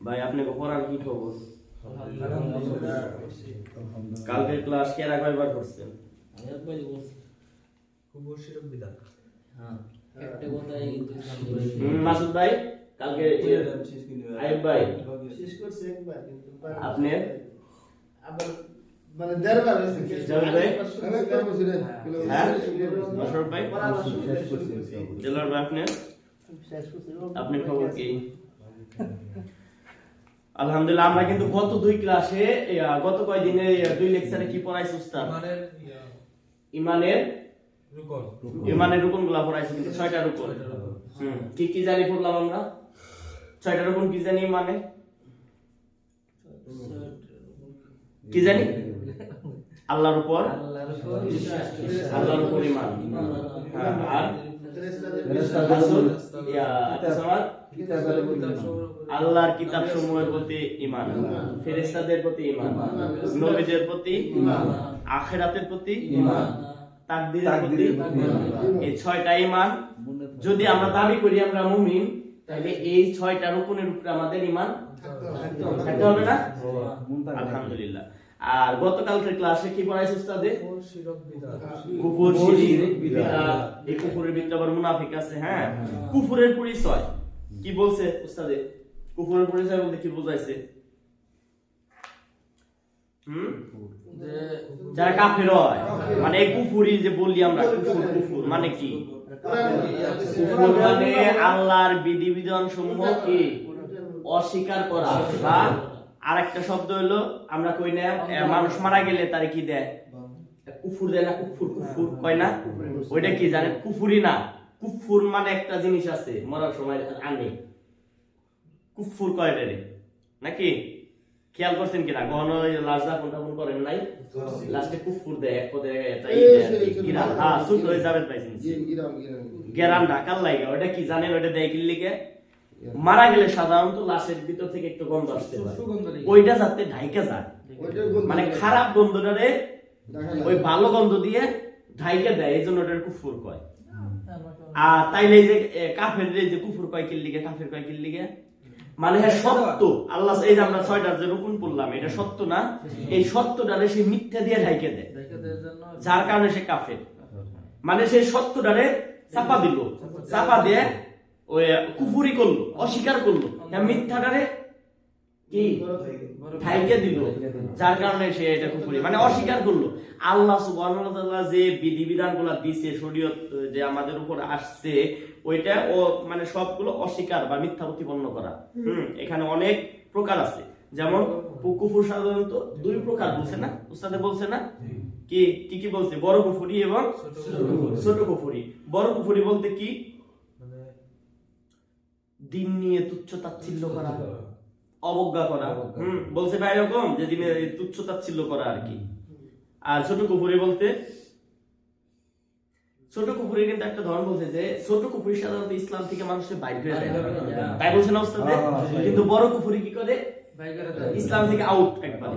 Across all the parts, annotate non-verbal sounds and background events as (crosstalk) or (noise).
ভাই আপনাকে পড়ার কি খবর কালকে ক্লাস কেরা কয়বার করছেন মাসুদ ভাই কালকে আইব ভাই শেষ করছে একবার কিন্তু আপনি আবার মানে দেড়বার হয়েছে জাভেদ ভাই হ্যাঁ শেষ ভাই জেলার ভাই আপনি আপনার খবর কি আলহামদুলিল্লাহ আমরা কিন্তু গত দুই ক্লাসে গত কয়দিনে ইয়া, দুই লেকচারে কি পড়াইছি উস্তাদ ইমানের ইমানের রুকনগুলা পড়াইছি কিন্তু ছয়টা রুকন হুম কি কি জানি পড়লাম আমরা ছয়টা রুকন কি জানি মানে কি জানি আল্লাহর উপর আল্লাহর উপর ইমান হ্যাঁ, আর ইয়া, আল্লাহর কিতাব সমূহের প্রতি ইমান ফেরেশতাদের প্রতি ইমান নবীদের প্রতি আখেরাতের প্রতি তাকদীরের প্রতি এই ছয়টা ইমান যদি আমরা দাবি করি আমরা মুমিন তাহলে এই ছয়টা রুকুনের উপরে আমাদের ইমান থাকতে হবে। না? আলহামদুলিল্লাহ। আর গতকালকের ক্লাসে কি পড়াইছে উস্তাদে? কুফর শিরিক বিদআত এই কুফরের ভিতরে আবার মুনাফিক আছে হ্যাঁ? কুফরের পরিচয়। কি বলছে উস্তাদে? কুফরের পরিচয় বলতে কি বোঝাইছে? হুম? যারা কাফের হয় মানে এই কুফুরি যে বলি আমরা কুফুর কুফুর মানে কি? কুফুর মানে আল্লাহর বিধিবিধান সমূহ কি? অস্বীকার করা বা আরেকটা শব্দ হলো আমরা কই না মানুষ মারা গেলে তারে কি দেয়? কুফুর দেয় না কুফুর কুফুর কয় না? ওইটা কি জানেন? কুফুরি না। কুফুর মানে একটা জিনিস আছে মরার সময় আনে কুফুর কয় রে? নাকি? খেয়াল করছেন কিনা? ওই লাশ দাফন টাফন করেন নাই? লাস্টে কুফুর দেয় এক পদে হ্যাঁ সুট হয়ে যাবেন পাইছেন গেরাম ঢাকার লাগে ওটা কি জানেন? ওটা দেয় কি লিগে? মারা গেলে সাধারণত লাশের ভিতর থেকে একটু গন্ধ আসতে পারে। ওইটা যাতে ঢাইকে যায়। মানে খারাপ গন্ধটারে ওই ভালো গন্ধ দিয়ে ঢাইকে দেয় এই জন্য ওটার কুফুর কয়। আর তাইলে এই যে কাফের এই যে কুফুর কয় কিল লিগে কাফের কয় কিল লিগে মানে হ্যাঁ সত্য। আল্লাহ এই যে আমরা ছয়টার যে রুকুন পড়লাম এটা সত্য না? এই সত্যটারে সে মিথ্যা দিয়ে ঢাইকে দেয়। যার কারণে সে কাফের। মানে সেই সত্যটারে চাপা দিল। চাপা দিয়ে কুফুরি করল অস্বীকার করল। মিথ্যাটারে কি? ঠাইকে দিল। যার কারণে সে এটা কুফুরি মানে অস্বীকার করল। আল্লাহ সুবহানাহু ওয়া যে বিধিবিধানগুলো দিছে শরীয়ত যে আমাদের উপর আসছে ওইটা ও মানে সবগুলো অস্বীকার বা মিথ্যা প্রতিপন্ন করা। হুম এখানে অনেক প্রকার আছে। যেমন কুফুর সাধারণত দুই প্রকার বলছে না? উস্তাদে বলছে না? কি কি কি বলছে? বড় কুফুরি এবং ছোট কুফুরি। বড় কুফুরি বলতে কি? দিন নিয়ে তুচ্ছ তাচ্ছিল্য করা। অবজ্ঞা করা। হুম বলছে ভাই এরকম যে দিনে তুচ্ছ তাচ্ছিল্য করা আর কি। আর ছোট কুপুরি বলতে ছোট কুপুরি কিন্তু একটা ধরন বলছে যে ছোট কুপুরি সাধারণত ইসলাম থেকে মানুষের বাইর করে দেয়। তাই বলছে না উস্তাদে কিন্তু বড় কুপুরি কি করে? ইসলাম থেকে আউট একবারে।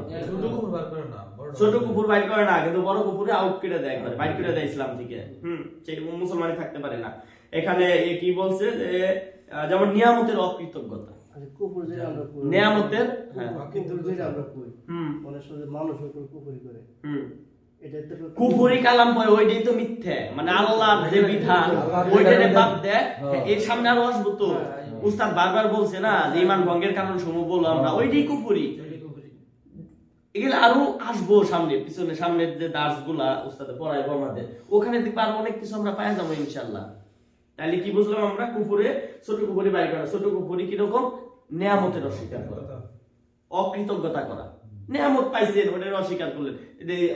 ছোট কুকুর বাইর করে না কিন্তু বড় কুকুরে আউট করে দেয় একবারে বাইর করে দেয় ইসলাম থেকে। হুম সে মুসলমানই থাকতে পারে না। এখানে কি বলছে যে যেমন নিয়ামতের অকৃতজ্ঞতা। করি। নিয়ামতের হ্যাঁ। কুফুরি কালাম পরে ওইটাই তো মিথ্যে। মানে আল্লাহর যে বিধান ওইটারে বাদ দেয়। এর সামনে আরও আসব তো। উস্তাদ বারবার বলছে না যে ইমান ভঙ্গের কারণ সমূহ বলল আমরা। ওইটাই কুফুরি। এগুলো আরও আসব সামনে পিছনে সামনের যে দাসগুলা উস্তাদে পড়ায় আমাদের ওখানে দেখব আরও অনেক কিছু আমরা পাওয়া যাব ইনশাল্লাহ তাহলে কি বুঝলাম আমরা? কুকুরে ছোট কুকুরি বাইর করা। ছোট কুকুরি কীরকম? নেয়ামতের অস্বীকার করা। অকৃতজ্ঞতা করা। নেয়ামত পাইছেন ওটার অস্বীকার করলেন।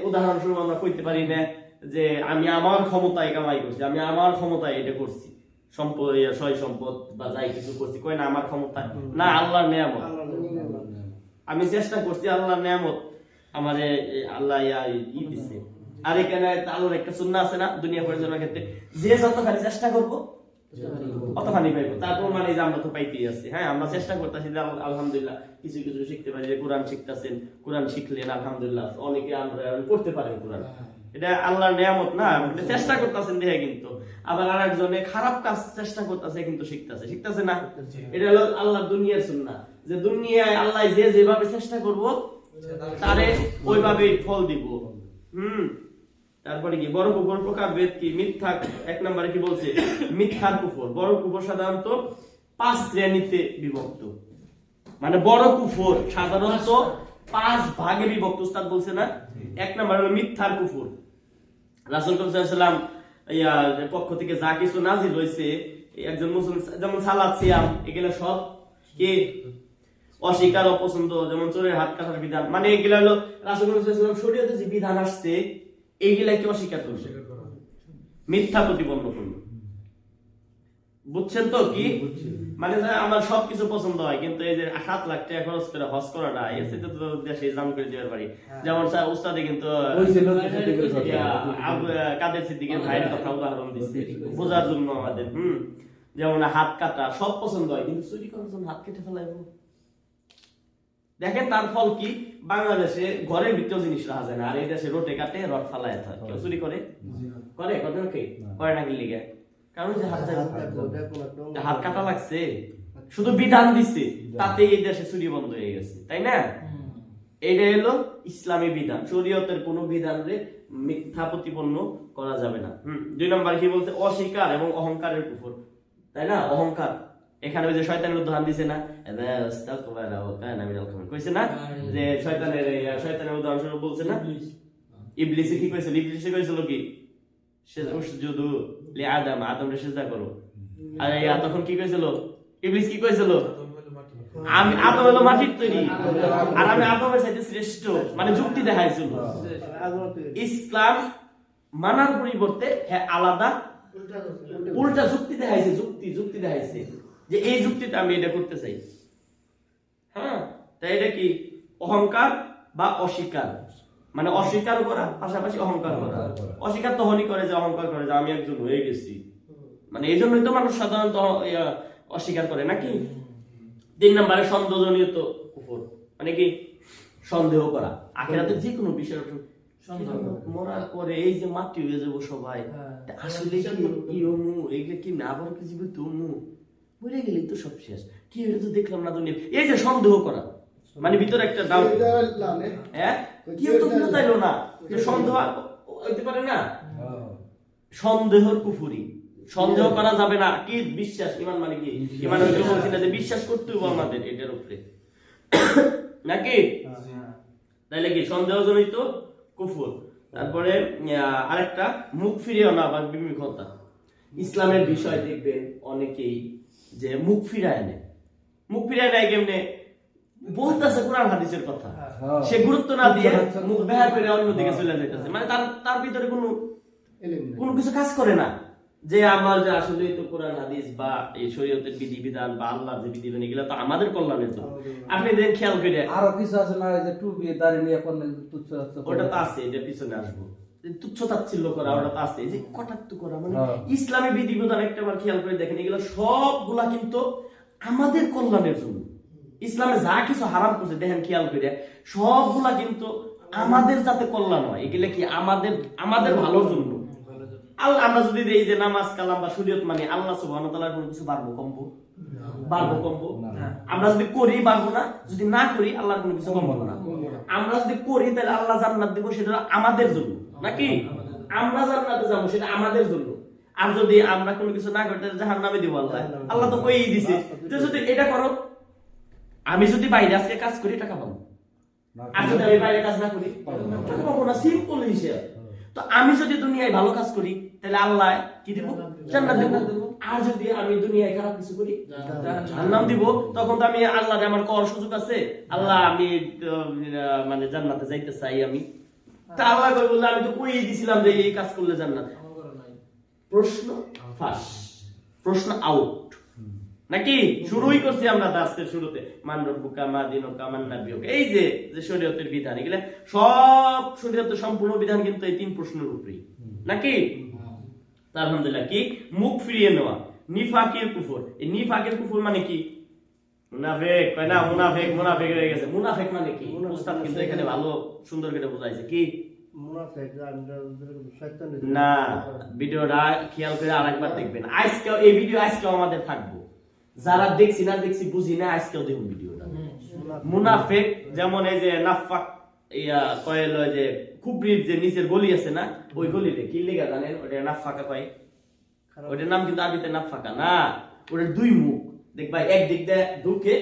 উদাহরণস্বরূপ আমরা কইতে পারি না যে আমি আমার ক্ষমতায় কামাই করছি আমি আমার ক্ষমতায় এটা করছি। সম্পদ সয় সম্পদ বা যাই কিছু করছি কই না আমার ক্ষমতা না আল্লাহর নেয়ামত। আমি চেষ্টা করছি আল্লাহর নিয়ামত। আমারে আল্লাহ ইয়া ই দিছে। আর এখানে আল্লাহর একটা সুন্নাহ আছে না দুনিয়া পরিচালনার ক্ষেত্রে। যে যতখানি চেষ্টা করব অতখানি পাইবো। তারপর মানে যে আমরা তো পাইতেই আছি। হ্যাঁ আমরা চেষ্টা করতেছি যে আলহামদুলিল্লাহ কিছু কিছু শিখতে পারি। যে কোরআন শিখতেছেন কোরআন শিখলেন আলহামদুলিল্লাহ। অনেকে আমরা পড়তে পারেন কোরআন। এটা আল্লাহর নিয়ামত না চেষ্টা করতেছেন দেখে কিন্তু। আবার আর একজনে খারাপ কাজ চেষ্টা করতেছে কিন্তু শিখতেছে। শিখতেছে না? এটা হলো আল্লাহ দুনিয়ার সুন্নাহ। যে দুনিয়ায় আল্লাহ যে যেভাবে চেষ্টা করব তারে ওইভাবে ফল দিব। হুম। তারপরে কি? বড় কুফর প্রকার ভেদ কি? মিথ্যা, এক নম্বরে কি বলছে? মিথ্যার কুফর। বড় কুফর সাধারণত পাঁচ শ্রেণীতে বিভক্ত। মানে বড় কুফর সাধারণত পাঁচ ভাগে বিভক্ত, উস্তাদ বলছে না? এক নম্বর হলো মিথ্যার কুফর। রাসূল সাল্লাম ইয়া পক্ষ থেকে যা কিছু নাজিল হয়েছে, একজন মুসলিম, যেমন সালাদ, সিয়াম, এগুলো সব কে? অস্বীকার, অপছন্দ, যেমন চোরের হাত কাটার বিধান। মানে এগুলা হলো রাসূল সাল্লাম শরীয়তে যে বিধান আসছে এইগুলা কি অস্বীকার করছে মিথ্যা প্রতিপন্ন করল বুঝছেন তো কি? মানে আমার সবকিছু পছন্দ হয় কিন্তু এই যে সাত লাখ টাকা খরচ করে হজ করাটা এসে তো দেশে জাম করে দিতে পারি যেমন স্যার উস্তাদে কিন্তু। কাদের সিদ্দিকের ভাইয়ের কথা উদাহরণ দিচ্ছে। বোঝার জন্য আমাদের হুম? যেমন হাত কাটা সব পছন্দ হয় কিন্তু চুরি করার জন্য হাত কেটে ফেলাইবো। দেখেন তার ফল কি? বাংলাদেশে ঘরের ভিতরে জিনিস রাখা যায় না আর এই দেশে রোটে কাটে রড ফালায় থাকে। কেউ চুরি করে? করে কত কে করে না। কি লিগে? কারণ যে হাত হাত কাটা লাগছে। শুধু বিধান দিচ্ছে তাতে এই দেশে চুরি বন্ধ হয়ে গেছে। তাই না? এটা হলো ইসলামী বিধান। শরীয়তের কোন বিধান রে মিথ্যা প্রতিপন্ন করা যাবে না। হুম দুই নম্বর কি বলছে? অস্বীকার এবং অহংকারের উপর তাই না? অহংকার। এখানে ওই যে শয়তানের উদাহরণ দিছে না? কইছে যে শয়তানের শয়তানের উদাহরণ স্বরূপ বলছে না? ইবলিসে। কি কইছিল ইবলিসে কইছিল কি? উসজুদু লি আদম সিজদা করো। আর ইয়া তখন কি কইছিল? ইবলিস কি কইছিল? আমি আদম হলো মাটির তৈরি। আর আমি আদমের চাইতে শ্রেষ্ঠ। মানে যুক্তি দেখাইছিল। ইসলাম মানার পরিবর্তে হ্যাঁ আলাদা উল্টা যুক্তি দেখাইছে যুক্তি যুক্তি দেখাইছে। যে এই যুক্তিতে আমি এটা করতে চাই। হ্যাঁ? তাই এটা কি? অহংকার বা অস্বীকার? মানে অস্বীকার করা পাশাপাশি অহংকার করা। অস্বীকার তখনই করে যে অহংকার করে যে আমি একজন হয়ে গেছি। মানে এই জন্যই তো মানুষ সাধারণত অস্বীকার করে নাকি? তিন নম্বরে সন্দেহজনিত কুফর। মানে কি? সন্দেহ করা। আখেরাতে যে কোনো বিষয়ের উপর মরার পরে এই যে মাটি হয়ে যাব সবাই আসলে কি হমু এইটা কি না আবার কি জীবিত মরে গেলে তো সব শেষ। কি এটা তো দেখলাম না দুনিয়া। এই যে সন্দেহ করা মানে ভিতরে একটা ডাউট হ্যাঁ? কেউ তো এলো না? যে সন্দেহ হইতে পারে না? সন্দেহর কুফুরি। সন্দেহ করা যাবে না। কি বিশ্বাস? ইমান মানে কি? ইমান হচ্ছে বলছি না যে বিশ্বাস করতে হবে আমাদের এটার উপরে। (coughs) নাকি? তাইলে কি সন্দেহজনিত কুফুর? তারপরে আহ, আরেকটা মুখ ফিরিয়ে না বা বিমুখতা ইসলামের বিষয় দেখবেন অনেকেই যে মুখ ফিরায় নেয় মুখ ফিরায় নেয় কেমনে? বলতেছে কোরআন হাদিসের কথা। হ্যাঁ। সে গুরুত্ব না দিয়ে মুখ বেহার করে অন্যদিকে চলে যাইতেছে। মানে তার তার ভিতরে কোনো কোনো কিছু কাজ করে না। যে আমার যে আসলে তো কোরআন হাদিস বা এই শরীয়তের বিধি বিধান বা আল্লাহর যে বিধি বিধান এগুলো তো আমাদের কল্যাণের জন্য। আপনি দেন খেয়াল করে আরও কিছু আছে না যে টুপি দাড়ি নিয়ে তাচ্ছ ওটা তো আছে এটা পিছনে আসব। যে করা আছে। যে কটাক্ত করা মানে হ্যাঁ। ইসলামী বিধি একটা বার খেয়াল করে দেখেন এগুলো সবগুলা কিন্তু আমাদের কল্যাণের জন্য। ইসলামে যা কিছু হারাম করছে দেখেন খেয়াল করে সবগুলা কিন্তু আমাদের যাতে কল্যাণ হয় এগুলো কি আমাদের আমাদের ভালোর জন্য? আল্লাহ আমরা যদি এই যে নামাজ কালাম বা শরীয়ত মানে আল্লাহ তাআলার কোনো কিছু বাড়বো কমবো? বাড়বো কমবো? আমরা যদি করি বাড়বো না যদি না করি আল্লাহর কোনো কিছু কমবো না। আমরা যদি করি তাহলে আল্লাহ জান্নাত দিব সেটা আমাদের জন্য। নাকি? আমরা জান্নাতে যাব, সেটা আমাদের জন্য। আর যদি আমরা কোনো কিছু না করি, তাহলে জাহান্নামে দিব আল্লাহ। আল্লাহ তো কইই দিছে তো যদি এটা করো, আমি যদি বাইরে আজকে কাজ করি, টাকা পাবো। আর যদি আমি বাইরে কাজ না করি, টাকা পাবো না সিম্পল হিসেব। তো আমি যদি দুনিয়ায় ভালো কাজ করি, তাহলে আল্লাহ কি দিব? জান্নাত দিব। আর যদি আমি দুনিয়ায় খারাপ কিছু করি, জাহান্নাম দিব। তখন তো আমি আল্লাহ আমার কর সুযোগ আছে। আল্লাহ আমি মানে জান্নাতে যাইতে চাই আমি। তা আল্লাহ কই আমি তো কই দিছিলাম যে এই কাজ করলে জান্নাত। প্রশ্ন ফাঁস। প্রশ্ন আউট। নাকি? শুরুই করছি আমরা দাসের শুরুতে। মান রব্বুকা মা দিনুকা মান নাবিয়ুকা। এই যে যে শরীয়তের বিধান এগুলা সব শরীয়তের সম্পূর্ণ বিধান কিন্তু এই তিন প্রশ্নের উপরেই। নাকি? আলহামদুলিল্লাহ। কি? মুখ ফিরিয়ে নেওয়া। নিফাকের কুফর। এই নিফাকের কুফর মানে কি? মুনাফেক না? মুনাফেক মুনাফেক হয়ে গেছে। মুনাফেক মানে কি? উস্তাদ কিন্তু মানে এখানে ভালো সুন্দর করে বোঝাইছে। কি? না ভিডিওটা খেয়াল করে আরেকবার দেখবেন। আজকেও এই ভিডিও আজকেও আমাদের থাকব। যারা দেখছি না দেখছি বুঝি না আজকেও দেখুন ভিডিওটা। মুনাফেক যেমন এই যে নাফাক ইয়া কয়েল যে কুবরির যে নিচের গলি আছে না ওই গলিতে কি লেখা জানেন? ওটা নাফাকা কয়? ওটার নাম কিন্তু আরবিতে নাফাকা না। ওটার দুই মুখ। দেখবা এক দিক দিয়ে ঢুকে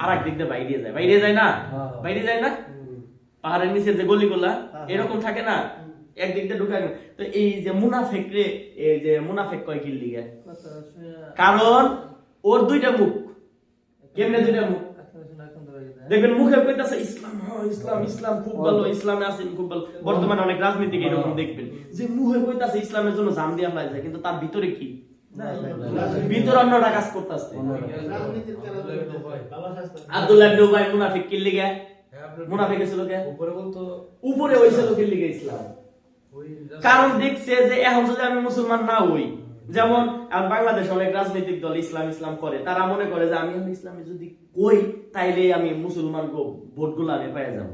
আর এক দিক দিয়ে বাইরে যায়। বাইরে যায় না? হ্যাঁ। বাইরে যায় না? পাহাড়ের নিচের যে গলিগুলা হ্যাঁ। এরকম থাকে না? একদিক দিয়ে ঢুকে তো এই যে মুনাফেক রে এই যে মুনাফেক কয় কি লিগে কারণ ওর দুইটা মুখ। কেমনে দুইটা মুখ? দেখবেন মুখে কইতাছে ইসলাম হ্যাঁ ইসলাম ইসলাম খুব ভালো ইসলামে আছেন খুব ভালো। বর্তমানে অনেক রাজনীতিক এরকম দেখবেন। যে মুখে কইতাছে ইসলামের জন্য জান দিয়া ফেলাই যায়। কিন্তু তার ভিতরে কি? ভিতরে অন্যটা কাজ করতেছে। আব্দুল্লাহ ইবনে উবাই। মুনাফিক কি লিগে মুনাফিক ছিল কে? উপরে বলতো উপরে হইছিল কি লিগে ইসলাম। কারণ দেখছে যে এখন যদি আমি মুসলমান না হই যেমন বাংলাদেশে অনেক রাজনৈতিক দল ইসলাম ইসলাম করে তারা মনে করে যে আমি ইসলামে যদি কই তাইলে আমি মুসলমান ভোটগুলো আমি পেয়ে যাব।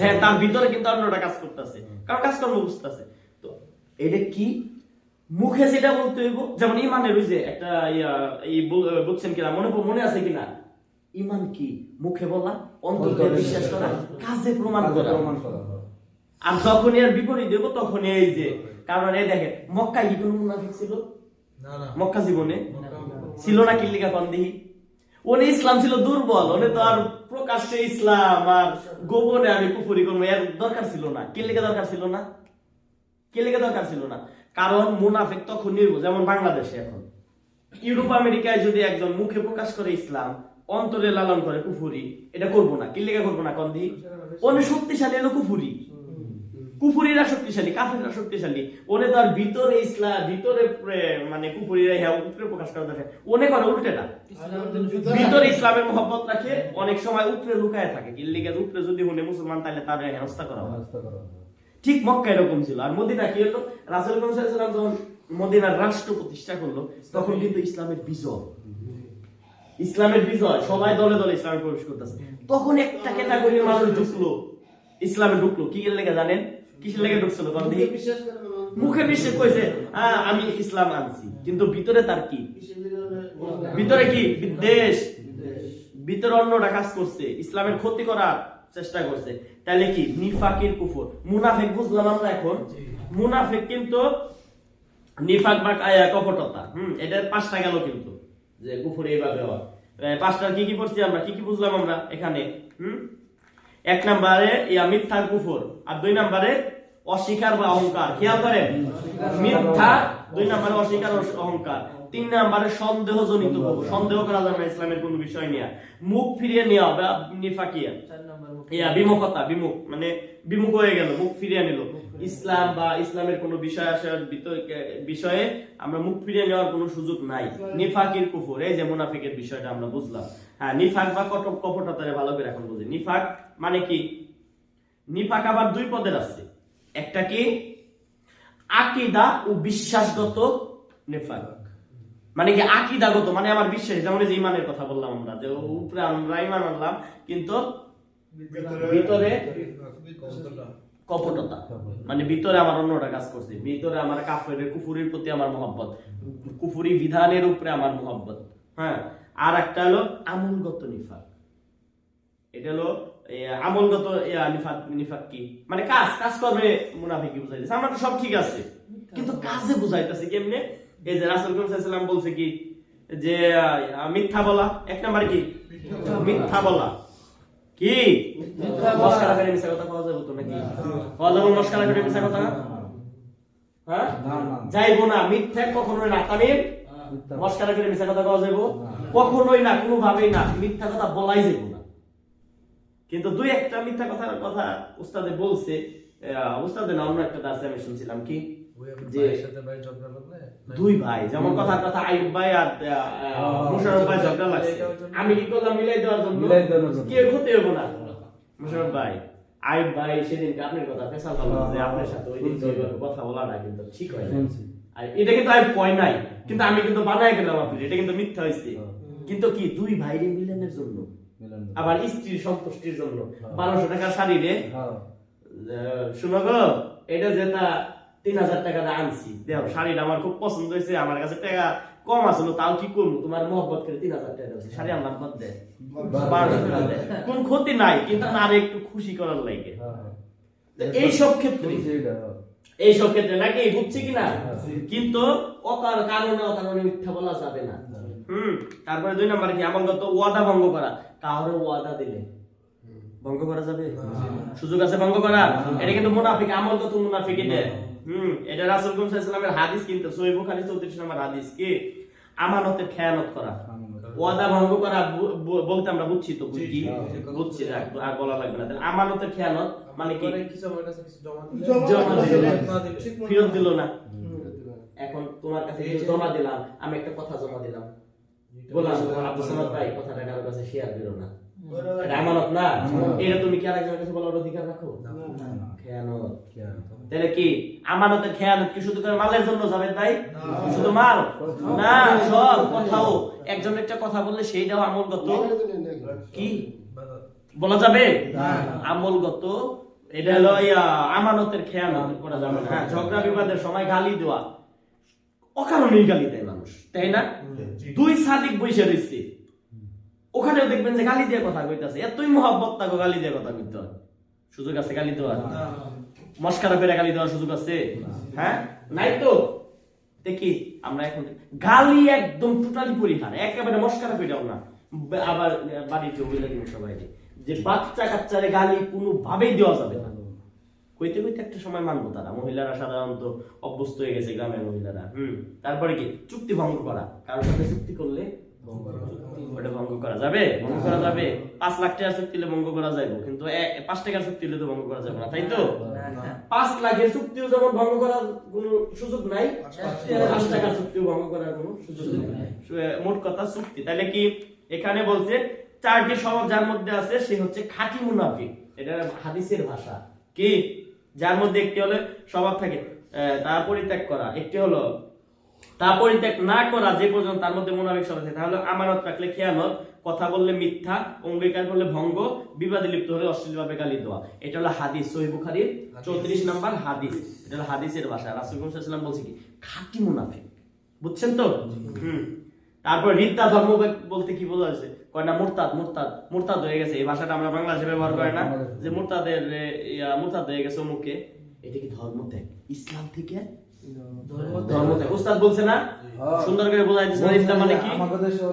হ্যাঁ তার ভিতরে কিন্তু অন্যটা কাজ করতেছে। কারণ কাজকর্ম বুঝতেছে। তো এটা কি? মুখে যেটা বলতে হইব যেমন ইমানের ওই যে একটা ইয়া বুঝছেন কিনা মনে মনে আছে কিনা? ইমান কি? মুখে বলা অন্তরে বিশ্বাস করা কাজে প্রমাণ করা। হয়। আর যখনই এর বিপরীত দেবো তখনই এই যে কারণ এই দেখে মক্কায় কি কোনো মুনাফিক ছিল? মক্কা জীবনে? ছিল না কিল্লিকা কন্দিহি? উনি ইসলাম ছিল দুর্বল উনি তো আর প্রকাশ্যে ইসলাম আর গোপনে আমি কুফুরি করব এর দরকার ছিল না। কিল্লিকা দরকার ছিল না? কিল্লিকা দরকার ছিল না? কারণ মুনাফিক তখন নির্ভর যেমন বাংলাদেশে এখন। ইউরোপ আমেরিকায় যদি একজন মুখে প্রকাশ করে ইসলাম অন্তরে লালন করে কুফুরি। এটা করব না। কিল্লিকা করব না কন্দি উনি শক্তিশালী হলো কুফুরি। কুফুরিরা শক্তিশালী কাফিররা শক্তিশালী। ওনে তো আর ভিতরে ইসলাম ভিতরে মানে কুফুরিরা হ্যাঁ উপরে প্রকাশ করা দেখে ওনে করে উল্টেটা ভিতরে ইসলামের মহব্বত রাখে অনেক সময় উপরে লুকায় থাকে। কিল্লিকে উপরে যদি হনে মুসলমান তাহলে তার হেনস্থা করা করা হয়। ঠিক মক্কা এরকম ছিল। আর মদিনা কি হলো? রাসুল সাল্লাম যখন মদিনার রাষ্ট্র প্রতিষ্ঠা করল তখন কিন্তু ইসলামের বিজয়। ইসলামের বিজয় সবাই দলে দলে ইসলামে প্রবেশ করতেছে। তখন একটা ক্যাটাগরির মানুষ ঢুকলো। ইসলামে ঢুকলো। কি লেগে জানেন? কিসের লেগে ঢুকছিল মুখে কইছে "আহ, আমি ইসলাম আনছি। কিন্তু ভিতরে তার কি? ভিতরে কি? বিদ্বেষ। ভিতরে কাজ করছে ইসলামের ক্ষতি করার চেষ্টা করছে। তাহলে কি? নিফাকির কুফর। মুনাফেক বুঝলাম আমরা এখন। মুনাফেক কিন্তু নিফাক বা কপটতা। হুম এটার পাঁচটা গেল কিন্তু যে কুফর এইভাবে হওয়া। পাঁচটার কি কি পড়ছি আমরা? কি কি বুঝলাম আমরা এখানে? হুম? এক নম্বরে ইয়া মিথ্যার কুফর। আর দুই নম্বরে অস্বীকার বা অহংকার। খেয়াল করেন? মিথ্যা দুই নম্বরে অস্বীকার অহংকার। তিন নম্বরে সন্দেহজনিত সন্দেহ করা যাবে না ইসলামের কোন বিষয় নিয়ে। মুখ ফিরিয়ে নেওয়া বা নিফাকিয়া। ইয়া বিমুখতা বিমুখ। মানে বিমুখ হয়ে গেল মুখ ফিরিয়ে নিল। ইসলাম বা ইসলামের কোনো বিষয় আসার বিষয়ে আমরা মুখ ফিরিয়ে নেওয়ার কোনো সুযোগ নাই। নিফাকির কুফর এই যে মুনাফিকের বিষয়টা আমরা বুঝলাম। হ্যাঁ নিফাক বা কটক কপটতারে ভালো করে এখন বুঝি। নিফাক মানে কি? নিফাক আবার দুই পদের আছে। একটা কি? আকিদা ও বিশ্বাসগত নিফাক। মানে কি? আকিদাগত মানে আমার বিশ্বাস। যেমন এই যে ইমানের কথা বললাম আমরা যে উপরে আমরা ইমান আনলাম কিন্তু ভিতরে কপটতা। মানে ভিতরে আমার অন্যটা কাজ করছে ভিতরে আমার কাফের কুফুরির প্রতি আমার মহব্বত কুফুরি বিধানের উপরে আমার মহব্বত। হ্যাঁ আর একটা হলো আমলগত নিফাক। এটা হলো আমলগত নিফাক নিফাক কি? মানে কাজ কাজ করবে মুনাফিকি বুঝাইতেছে। আমরা তো সব ঠিক আছে কিন্তু কাজে বুঝাইতেছে কেমনে? এই যে রাসূল সাল্লাল্লাহু বলছে কি যে মিথ্যা বলা এক নাম্বার কি? মিথ্যা বলা। কি? মস্কারা করে মিছা কথা পাওয়া যাবে তো নাকি? পাওয়া যাবে মস্কারা করে মিছা কথা? হ্যাঁ? না। যাইবো মিথ্যা কখনোই না তামিম? মিথ্যা। মস্কারা করে মিছা কথা পাওয়া কখনোই না কোনোভাবেই না মিথ্যা কথা বলাই যাব না। কিন্তু দুই একটা মিথ্যা কথার কথা উস্তাদে বলছে উস্তাদে না অন্য একটা দাসে আমি শুনছিলাম কি? যে দুই ভাই যেমন কথার কথা আইব ভাই আর মুশারফ ভাই ঝগড়া লাগছে। আমি কি করলাম মিলাই দেওয়ার জন্য? মিলাই দেওয়ার জন্য। কি ক্ষতি হব না। মুশারফ ভাই আইব ভাই সেদিনকে আপনার কথা পেশাল বলল যে আপনার সাথে ওই দিন। কথা বলা না কিন্তু ঠিক হয় আর এটা কিন্তু আমি কয় নাই কিন্তু আমি কিন্তু বানায় গেলাম আপনি এটা কিন্তু মিথ্যা হয়েছে হ্যাঁ, কিন্তু কি দুই ভাইরে মিলনের জন্য? আবার স্ত্রীর সন্তুষ্টির জন্য। বারোশো টাকা শাড়ি রে। শুনো গো এটা যেটা তিন হাজার টাকা দিয়ে আনছি। দেখো শাড়িটা আমার খুব পছন্দ হয়েছে আমার কাছে টাকা কম আসলো তাও কি করব? তোমার মহব্বত করে তিন হাজার টাকা দিয়েছে। শাড়ি আনলাম কত দেয় দেয়। কোন ক্ষতি নাই কিন্তু আর একটু খুশি করার লাগে। হ্যাঁ, হ্যাঁ। তো এইসব ক্ষেত্রে হ্যাঁ। এইসব ক্ষেত্রে নাকি বুঝছি কিনা হ্যাঁ। কিন্তু অকার কারণে অকারণে মিথ্যা বলা যাবে না। হুম তারপরে দুই নম্বরে কি? আমলগত ওয়াদা ভঙ্গ করা। কাউরে ওয়াদা দিলে। ভঙ্গ করা যাবে? সুযোগ আছে ভঙ্গ করা এটা কিন্তু মুনাফিক আমলগত মুনাফিক এটা হুম। এটা রাসূল কুম সাল্লাল্লাহু হাদিস কিন্তু সহিহ বুখারী 34 নম্বর হাদিস কি? আমানতের খেয়ানত করা। ওয়াদা ভঙ্গ করা বলতে আমরা বুঝছি তো বুঝি। বুঝছি আর বলা লাগবে না। আমানতের খেয়ানত মানে কি? জমা ফেরত দিল না। এখন তোমার কাছে কিছু জমা দিলাম আমি একটা কথা জমা দিলাম। বললাম আব্দুল সামাদ ভাই কথাটা কারোর কাছে শেয়ার দিলো না। এটা আমানত না? এটা তুমি কি আরেকজনের কাছে বলার অধিকার রাখো? খেয়ানত। তাহলে কি আমানতের খেয়ানত কি শুধু মালের জন্য যাবে তাই শুধু মাল? না সব কথাও। একজন একটা কথা বললে সেইটাও আমলগত। কি? বলা যাবে? আমলগত। এটা হলো আমানতের খেয়ানত করা যাবে না। হ্যাঁ ঝগড়া বিবাদের সময় গালি দেওয়া। অকারণেই গালি দেয় মানুষ তাই না? দুই সাদিক বৈশা রয়েছে ওখানেও দেখবেন যে গালি দিয়ে কথা কইতাছে। এতই মহাব্বত তাকে গালি দিয়ে কথা কইতে হয়। সুযোগ আছে গালি দেওয়ার? মস্কারা করে গালি দেওয়ার সুযোগ আছে? হ্যাঁ? নাই তো? দেখি, আমরা এখন গালি একদম টোটালি পরিহার, একেবারে মস্কারা কইটাও না। আবার বাড়িতে বলে দিব সবাই যে বাচ্চা কাচ্চারে গালি কোনো ভাবেই দেওয়া যাবে না। কইতে কইতে একটা সময় মানবো তারা, মহিলারা সাধারণত অভ্যস্ত হয়ে গেছে গ্রামের মহিলারা, হুম? তারপরে কি? চুক্তি ভঙ্গ করা। কারোর সাথে চুক্তি করলে ওটা ভঙ্গ করা যাবে? ভঙ্গ করা যাবে। পাঁচ লাখ টাকার চুক্তি হলে ভঙ্গ করা যাবে কিন্তু পাঁচ টাকার চুক্তি হলে তো ভঙ্গ করা যাবে না তাই তো? পাঁচ লাখের চুক্তিও যেমন ভঙ্গ করার কোনো সুযোগ নাই পাঁচ টাকার চুক্তিও ভঙ্গ করার কোনো সুযোগ নেই। মোট কথা চুক্তি। তাহলে কি এখানে বলছে চারটি স্বভাব যার মধ্যে আছে সে হচ্ছে খাঁটি মুনাফিক। এটা হাদিসের ভাষা। কি? যার মধ্যে একটি হলো স্বভাব থাকে আহ, তা পরিত্যাগ করা। একটি হলো তা পরিত্যাগ না করা যে পর্যন্ত তার মধ্যে মুনাফিক স্বভাব থাকে তাহলে আমানত রাখলে খেয়ানত কথা বললে মিথ্যা অঙ্গীকার করলে ভঙ্গ বিবাদে লিপ্ত হলে অশ্লীল ভাবে গালি দেওয়া। এটা হলো হাদিস সহিহ বুখারীর 34 নাম্বার হাদিস। এটা হলো হাদিসের ভাষা। রাসূল সাল্লাল্লাহু আলাইহি ওয়াসাল্লাম বলছে কি খাঁটি মুনাফিক। বুঝছেন তো? হুম। তারপর রিদ্দা ধর্ম বলতে কি বোঝা যাচ্ছে কয় না মুরতাদ মুরতাদ মুরতাদ হয়ে গেছে। এই ভাষাটা আমরা বাংলাদেশে ব্যবহার করে না। যে মুরতাদের মুরতাদ হয়ে গেছে মুখে এটা কি ধর্ম ত্যাগ? ইসলাম থেকে উস্তাদ বলছে না? হ্যাঁ। সুন্দর করে বোঝাই দিচ্ছে ইসলাম মানে কি?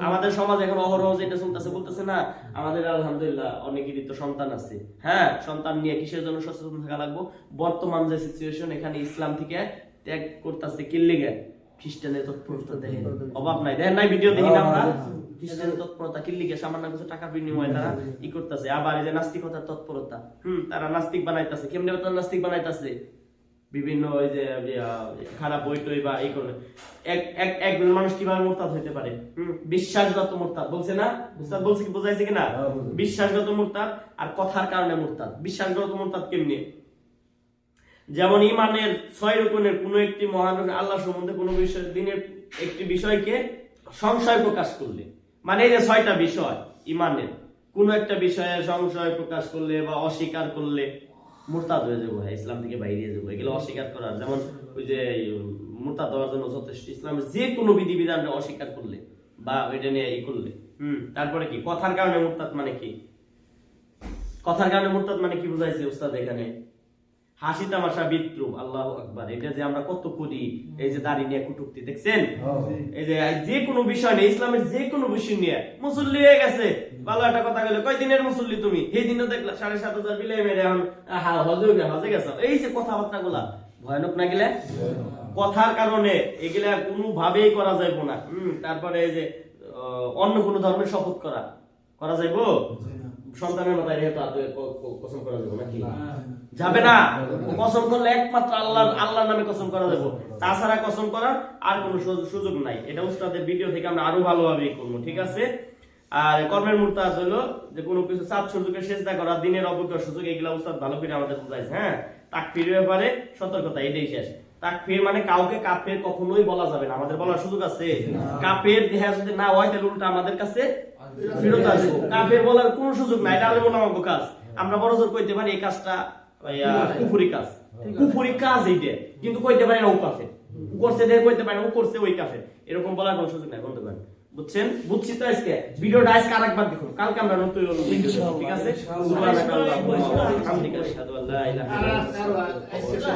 আমাদের সমাজ এখন অহরহ যেটা চলতেছে বলতেছে না আমাদের আলহামদুলিল্লাহ অনেকেরই তো সন্তান আছে। হ্যাঁ সন্তান নিয়ে কিসের জন্য সচেতন থাকা লাগবো? বর্তমান যে সিচুয়েশন এখানে ইসলাম থেকে ত্যাগ করতেছে কিল্লিগে খ্রিস্টানের তৎপরতা দেখেন। অভাব নাই। দেখেন নাই ভিডিও দেখি না আমরা? খ্রিস্টানের তৎপরতা কিল্লিগে সামান্য কিছু টাকার বিনিময়ে তারা ই করতেছে। আবার এই যে নাস্তিকতার তৎপরতা হুম তারা নাস্তিক বানাইতেছে। কেমনে তারা নাস্তিক বানাইতেছে? বিভিন্ন ওই যে খারাপ বই টই বা এই করলে। এক এক একজন মানুষ কীভাবে মোরতাদ হইতে পারে? বিশ্বাসগত মোরতাদ। বলছে না? উস্তাদ বলছে কি বোঝাইছে কিনা? হ্যাঁ, বুঝেছি। বিশ্বাসগত মোরতাদ আর কথার কারণে মোরতাদ। বিশ্বাসগত মোরতাদ কেমনি? যেমন ইমানের ছয় রকমের কোন একটি মহান আল্লাহ সম্বন্ধে কোনো বিষয় দিনের একটি বিষয়কে সংশয় প্রকাশ করলে। মানে এই যে ছয়টা বিষয় ইমানের কোন একটা বিষয়ে সংশয় প্রকাশ করলে বা অস্বীকার করলে মুরতাদ হয়ে যাব হ্যাঁ ইসলাম থেকে বাইরে যাব। এগুলো অস্বীকার করার যেমন ওই যে মোরতাদ হওয়ার জন্য যথেষ্ট। ইসলামের যে কোনো বিধিবিধানটা অস্বীকার করলে বা ওইটা নিয়ে ই করলে। হুম। তারপরে কি? কথার কারণে মোরতাদ মানে কি? কথার কারণে মোরতাদ মানে কি বুঝাইছে উস্তাদ এখানে? হাসি তামাশা বিদ্রুপ আল্লাহ আকবার। এটা যে আমরা কত করি এই যে দাড়ি নিয়ে কুটুক্তি দেখছেন। এই যে যে কোনো বিষয় নিয়ে ইসলামের যে কোনো বিষয় নিয়ে মুসল্লি হয়ে গেছে। ভালো একটা কথা গেলে কয় দিনের মুসল্লি তুমি? সেই দিনও দেখলা সাড়ে সাত হাজার বিলে মেরে এখন হজে হজে গেছো। এই যে কথাবার্তা গুলা ভয়ানক না গেলে কথার কারণে এগুলা কোনো ভাবেই করা যাইবো না। হম তারপরে এই যে অন্য কোনো ধর্মের শপথ করা করা যাইবো? সন্তানের মাথায় রেখে তো কসম করা যাবে নাকি? যাবে না। কসম করলে একমাত্র আল্লাহ আল্লাহর নামে কসম করা যাবে। তাছাড়া কসম করার আর কোনো সুযোগ নাই। এটা উস্তাদের ভিডিও থেকে আমরা আরও ভালোভাবে করব ঠিক আছে? আর কর্মের হলো যে কোনো কিছু চাঁদ সূর্যকে সেজদা করা দিনের অবজ্ঞ সুযোগ এগুলা উস্তাদ ভালো করে আমাদের বুঝাইছে হ্যাঁ? তাকফির ব্যাপারে সতর্কতা এটাই শেষ। তাক তাকফির মানে কাউকে কাফের কখনোই বলা যাবে না। আমাদের বলার সুযোগ আছে। কাফের দেহা যদি না হয় তাহলে উল্টা আমাদের কাছে ফেরত আসব। কাফের বলার কোনো সুযোগ নাই এটা আমাদের মনোমজ্ঞ কাজ। আমরা বড় জোর কইতে পারি এই কাজটা কুফুরি কাজ। কুফুরি কাজ এইটা কিন্তু কইতে পারি না ও কাফের। ও করছে দেখে কইতে পারি না ও করছে ওই কাফের। এরকম বলার কোনো সুযোগ নাই বলতে পারেন বুঝছেন? বুঝছি তো আজকে। ভিডিওটা আজকে আরেকবার দেখুন। কালকে আমরা নতুন ভিডিও ঠিক আছে? আশহাদু আল্লা ইলাহা ইল্লা